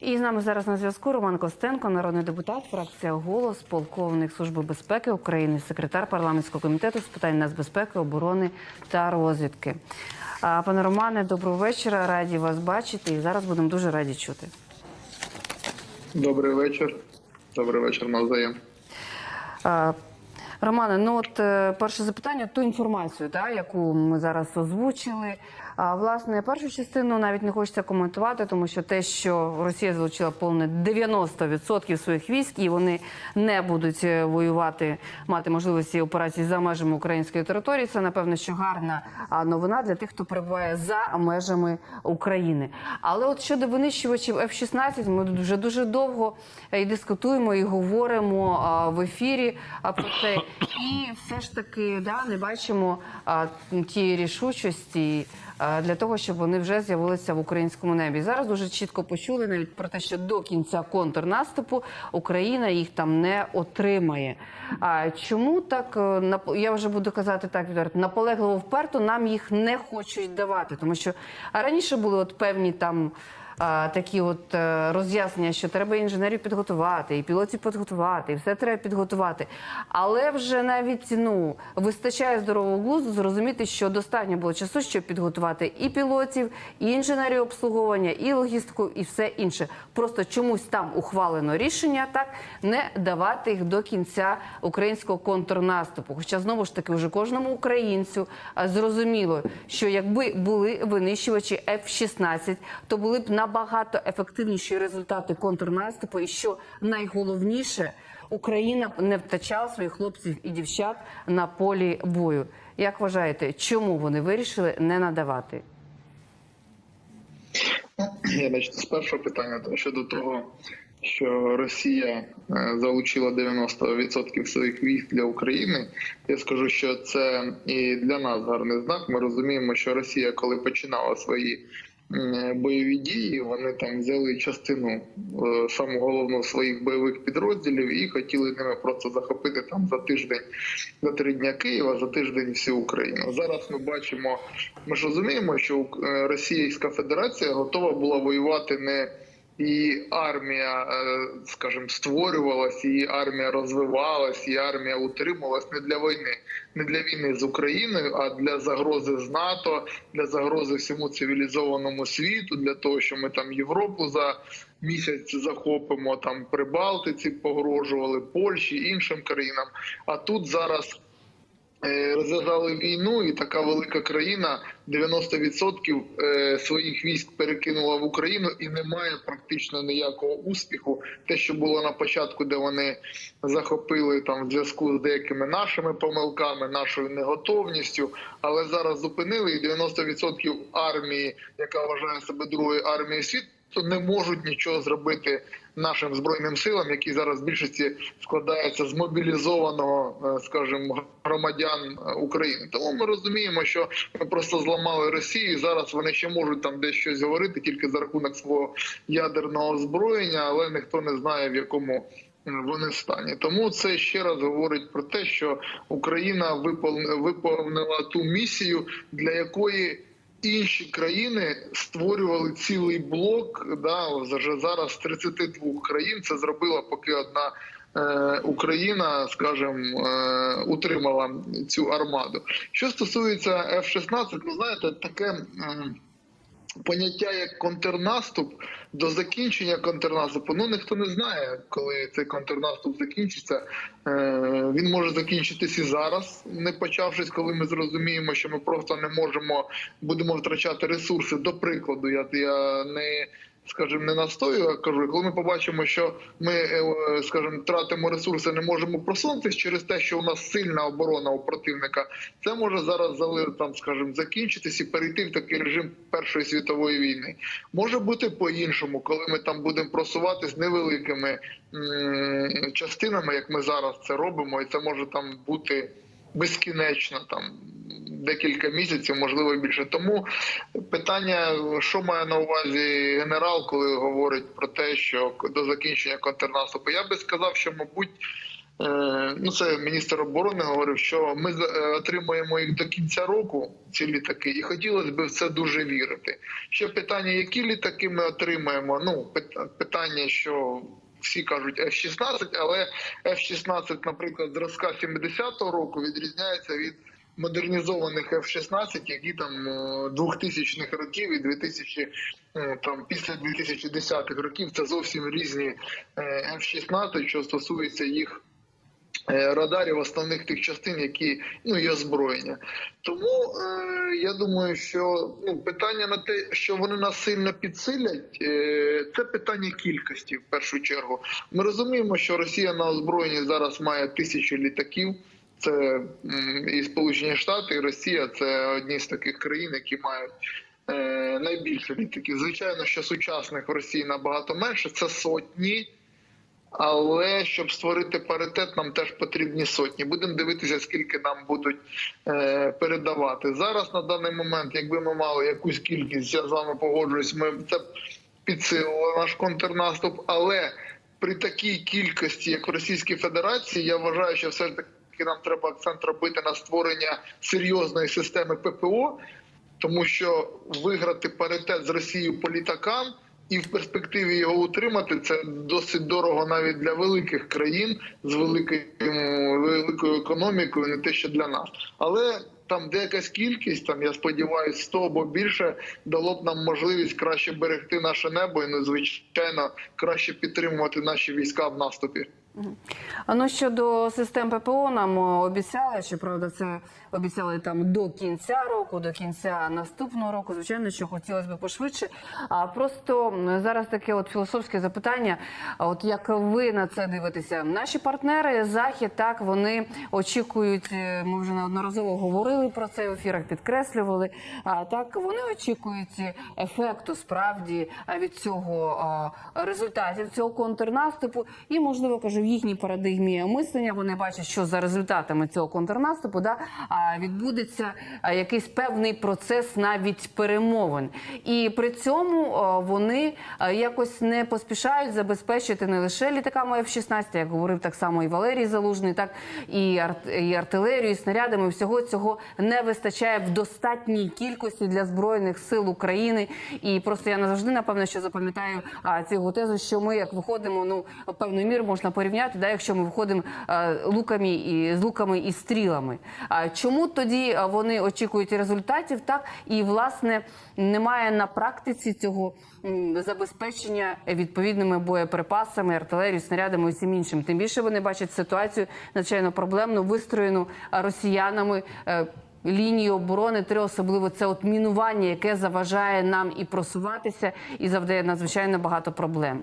І з нами зараз на зв'язку Роман Костенко, народний депутат, фракція Голос, полковник Служби безпеки України, секретар парламентського комітету з питань нацбезпеки, оборони та розвідки. А, Пане Романе, доброго вечора. Раді вас бачити. І зараз будемо дуже раді чути. Добрий вечір. Добрий вечір навзаєм. А, Романе, ну от е, перше запитання, ту інформацію, да, яку ми зараз озвучили. Власне, першу частину навіть не хочеться коментувати, тому що те, що Росія залучила повне 90% своїх військ, і вони не будуть е, воювати, мати можливості операцій за межами української території. Це напевно, що гарна новина для тих, хто перебуває за межами України. Але от щодо винищувачів F-16, ми вже дуже довго е, і дискутуємо і говоримо в ефірі про це. І все ж таки да, не бачимо а, тієї рішучості а, для того, щоб вони вже з'явилися в українському небі. Зараз дуже чітко почули навіть про те, що до кінця контрнаступу Україна їх там не отримає. А чому так е, я вже буду казати так відверто, наполегливо вперто нам їх не хочуть давати, тому що раніше були от певні там. Такі от е, роз'яснення, що треба інженерів підготувати, і пілотів підготувати, і все треба підготувати. Але вже навіть ну вистачає здорового глузду зрозуміти, що достатньо було часу, щоб підготувати і пілотів, і інженерів обслуговування, і логістику, і все інше. Просто чомусь там ухвалено рішення так не давати їх до кінця українського контрнаступу. Хоча знову ж таки, вже кожному українцю зрозуміло, що якби були винищувачі F-16, то були б набагато ефективніші результати контрнаступу. І що найголовніше, Україна не втрачала своїх хлопців і дівчат на полі бою. Як вважаєте, чому вони вирішили не надавати? Значить, з першого питання щодо того, що Росія е, залучила 90% своїх військ для України. Я скажу, що це і для нас гарний знак. Ми розуміємо, що Росія, коли починала свої бойові дії, вони там взяли частину е, саму головну своїх бойових підрозділів і хотіли ними просто захопити там за тиждень, за три дня Києва, за тиждень всю Україну. Зараз ми бачимо, ми ж розуміємо, що е, Російська Федерація готова була воювати не і армія, е, скажімо, створювалась, і армія розвивалась, і армія утримувалась не для війни, не для війни з Україною, а для загрози з НАТО, для загрози всьому цивілізованому світу, для того, що ми там Європу за місяць захопимо, там Прибалтиці погрожували Польщі іншим країнам. А тут зараз. Е, Розв'язали війну, і така велика країна 90% е, своїх військ перекинула в Україну і не має практично ніякого успіху. Те, що було на початку, де вони захопили там в зв'язку з деякими нашими помилками, нашою неготовністю, але зараз зупинили і 90% армії, яка вважає себе другою армією світу, не можуть нічого зробити нашим збройним силам, які зараз в більшості складаються з мобілізованого, е, скажімо, громадян е, України. Тому ми розуміємо, що ми просто зламали Росію. Зараз вони ще можуть там десь щось говорити тільки за рахунок свого ядерного озброєння, але ніхто не знає в якому. е, Вони стані тому це ще раз говорить про те, що Україна виповнила ту місію, для якої інші країни створювали цілий блок. Да, вже зараз з 32 країн це зробила поки одна. е, Україна, скажімо, е, утримала цю армаду. Що стосується F-16, ви знаєте, таке поняття як контрнаступ до закінчення контрнаступу. Ну ніхто не знає, коли цей контрнаступ закінчиться. Е, Він може закінчитись і зараз, не почавшись, коли ми зрозуміємо, що ми просто не можемо будемо втрачати ресурси. До прикладу, я, я не. Скажімо, не настою, а кажу, коли ми побачимо, що ми, е, скажімо, тратимо ресурси, не можемо просунутися через те, що у нас сильна оборона у противника, це може зараз там, скажімо, закінчитись і перейти в такий режим Першої світової війни. Може бути по-іншому, коли ми там будемо просуватись невеликими частинами, як ми зараз це робимо, і це може там бути безкінечно там декілька місяців, можливо більше. Тому питання, що має на увазі генерал, коли говорить про те, що до закінчення контрнаступу, я би сказав, що мабуть. Е, ну це міністр оборони говорив, що ми е, їх до кінця року, ці літаки, і хотілося б в це дуже вірити. Ще питання, які літаки ми отримаємо? Ну, питання, що всі кажуть F-16, але F-16, наприклад, зразка 70-го року відрізняється від модернізованих F-16, які там е, 2000-х років і 2000, е, там після 2010-х років це зовсім різні е, F-16, що стосується їх е, радарів основних тих частин, які ну і озброєння. Тому е, я думаю, що ну питання на те, що вони нас сильно підсилять, е, це питання кількості в першу чергу. Ми розуміємо, що Росія на озброєнні зараз має тисячі літаків. Це і Сполучені Штати, і Росія це одні з таких країн, які мають е, найбільше літаків. Звичайно, що сучасних в Росії набагато менше, це сотні. Але щоб створити паритет, нам теж потрібні сотні. Будемо дивитися, скільки нам будуть е, передавати зараз. На даний момент, якби ми мали якусь кількість, я з вами погоджуюсь, ми це підсилило наш контрнаступ. Але при такій кількості, як в Російській Федерації, я вважаю, що все ж таки нам треба акцент робити на створення серйозної системи ППО, тому що виграти паритет з Росією по літакам і в перспективі його утримати це досить дорого навіть для великих країн з великою, великою економікою, не те, що для нас. Але там де якась кількість, там я сподіваюся, 100 або більше дало б нам можливість краще берегти наше небо і ну, звичайно краще підтримувати наші війська в наступі. Ну щодо систем ППО, нам е, обіцяли, що правда, це обіцяли там до кінця року, до кінця наступного року. Звичайно, що хотілося б пошвидше. А просто зараз таке от філософське запитання. От як ви на це дивитеся? Наші партнери захід так вони очікують. е, Ми вже неодноразово говорили про це в ефірах, підкреслювали. А так вони очікують ефекту справді від цього результатів цього контрнаступу, і можливо каже в їхній парадигмі мислення. Вони бачать, що за результатами цього контрнаступу да відбудеться якийсь певний процес навіть перемовин, і при цьому вони якось не поспішають забезпечити не лише літаками F-16, як говорив так само і Валерій Залужний, так і, арт, і артилерію, і снарядами. Всього цього не вистачає в достатній кількості для збройних сил України. І просто я назавжди напевно, що запам'ятаю цю тезу, що ми як виходимо, ну певною мірою можна порівняти, да, якщо ми виходимо луками і з луками і стрілами. А чому тоді вони очікують результатів, так і власне немає на практиці цього забезпечення відповідними боєприпасами, артилерією, снарядами і всім іншим. Тим більше вони бачать ситуацію надзвичайно проблемну, вистроєну росіянами. е, Лінії оборони три особливо це от мінування, яке заважає нам і просуватися, і завдає надзвичайно багато проблем.